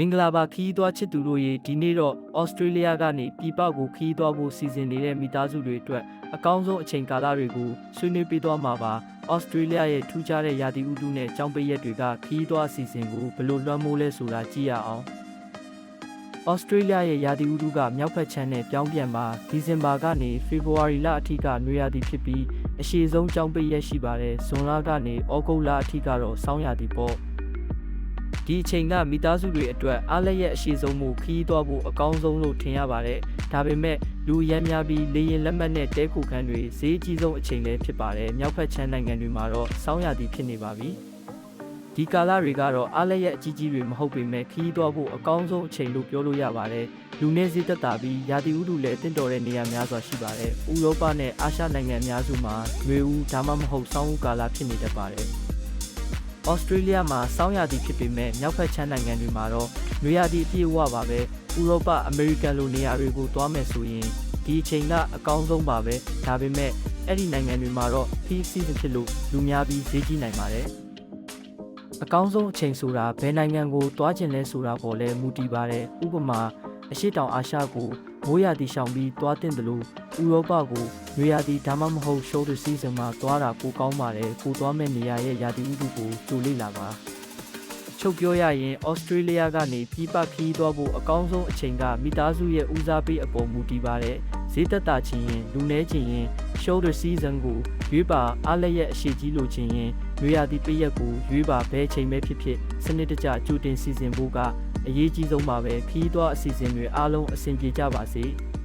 မင်္ဂလာပါခီးသွားချစ်သူတို့ရေဒီနေ့တော့ဩစတြေးလျကနေပြည်ပကိုခီးသွားဖို့စီစဉ်နေတဲ့မိသားစုတွေအတွက်အကောင်းဆုံးအချိန်ကာလတွေကိုဆွေးနွေးပေးသွားမှာပါဩစတြေးလျရဲ့ထူးခြားတဲ့ရာသီဥတုနဲ့ကြောင်းပိတ်ရက်တွေကခီးသွားအစီအစဉ်ကိုဘယ်လိုလွှမ်းမိုးလဲဆိုတာကြည့်ရအောင်ဩစတြေးလျရဲ့ရာသီဥတုကမြောက်ဘက်ခြမ်းနဲ့ပြောင်းပြန်ပါဒီဇင်ဘာကနေဖေဖော်ဝါရီလအထိကနွေရာသီဖြစ်ပြီးအရှည်ဆုံးကြောင်းပိတ်ရက်ရှိပါတယ်ဇွန်လကနေဩဂုတ်လအထိကတော့ဆောင်းရာသီပေါ့ ဒီအချိန်ကမိသားစုတွေအတွက်အားလည်းရဲ့အရှိဆုံးမှုခီးသွားဖို့အကောင်းဆုံးလို့ထင်ရပါတယ်။ဒါပေမဲ့လူအများများပြီးလေရင်လက်မှတ်နဲ့တဲခုခန်းတွေဈေးအကြီးဆုံးအချိန်လည်းဖြစ်ပါတယ်။မြောက်ဖက်ချမ်းနိုင်ငံတွေမှာတော့စောင်းရသည်ဖြစ်နေပါပြီ။ဒီကာလတွေကတော့အားလည်းရဲ့အကြီးကြီးတွေမဟုတ်ပေမဲ့ခီးသွားဖို့အကောင်းဆုံးအချိန်လို့ပြောလို့ရပါတယ်။လူနေစည်းသက်တာပြီးရာသီဥတုလည်းအသင့်တော်တဲ့နေရာများစွာရှိပါတယ်။ဥရောပနဲ့အာရှနိုင်ငံအများစုမှာຫນွေဦးဒါမှမဟုတ်ဆောင်းဦးကာလဖြစ်နေတတ်ပါတယ်။ ဩစတြေးလျမှာစောင်းရသည်ဖြစ်ပေမဲ့မြောက်ဖက်ချမ်းနိုင်ငံတွေမှာတော့နွေရာသီအပြည့်အဝပါပဲဥရောပအမေရိကန်လိုနေရာတွေကိုသွားမယ်ဆိုရင်ဒီအချိန်ကအကောင်းဆုံးပါပဲဒါပေမဲ့အဲ့ဒီနိုင်ငံတွေမှာတော့ peak season ဖြစ်လို့လူများပြီးဈေးကြီးနိုင်ပါတယ်အကောင်းဆုံးအချိန်ဆိုတာဘယ်နိုင်ငံကိုသွားကျင်လဲဆိုတာပေါ်လဲမူတည်ပါတယ်ဥပမာ အရှိတောင်အာရှကိုမိုးရာသီရှောင်ပြီးသွားတင်တယ်လို့ဥရောပကိုနွေရာသီဒါမှမဟုတ် shoulder season မှာသွားတာကိုကောင်းပါတယ်ကိုသွားမဲ့နေရာရဲ့ရာသီဥတုကိုကြိုလေ့လာပါချုပ်ပြောရရင်ဩစတြေးလျကနေပြည်ပခီးသွားဖို့အကောင်းဆုံးအချိန်ကမိသားစုရဲ့ဦးစားပေးအပေါ်မူတည်ပါတယ်။ဈေးသက်သာခြင်းရင်လူနေခြင်းရင် shoulder season ကိုရွေးပါအားလည်းရဲ့အရှိကြီးလိုခြင်းရင်ရွေးရသည့်ပြည့်ရက်ကိုရွေးပါဘဲချိန်ပဲဖြစ်ဖြစ်စနစ်တကျကြိုတင်စီစဉ်ဖို့က အရေးကြီးဆုံးပါပဲခီးသွားအစီအစဉ်တွေအားလုံးအဆင်ပြေကြပါစေ။